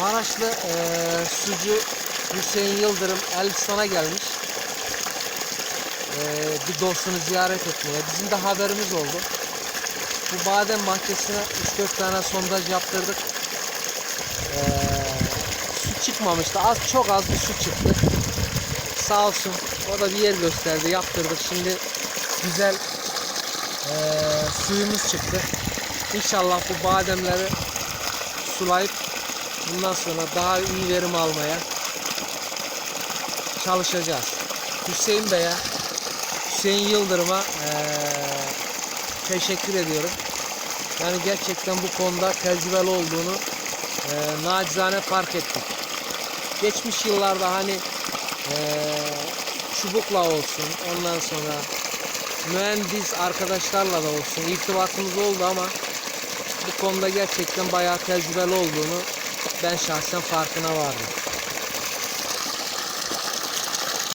Maraşlı eee sucu Hüseyin Yıldırım Elbistan'a gelmiş. Eee, bir dostunu ziyaret etmeye. Bizim de haberimiz oldu. Bu badem bahçesine 3-4 tane sondaj yaptırdık. Eee, su çıkmamıştı. Az çok az bir su çıktı. Sağ olsun. O da bir yer gösterdi. Yaptırdık. Şimdi güzel eee, suyumuz çıktı. İnşallah bu bademleri sulayıp bundan sonra daha iyi verim almaya çalışacağız. Hüseyin Bey'e, Hüseyin Yıldırım'a eee, teşekkür ediyorum. Yani gerçekten bu konuda tecrübeli olduğunu eee nacizane fark ettik. Geçmiş yıllarda hani eee, çubukla olsun, ondan sonra mühendis arkadaşlarla da olsun irtibatımız oldu ama bu konuda gerçekten bayağı tecrübeli olduğunu ben şahsen farkına vardım.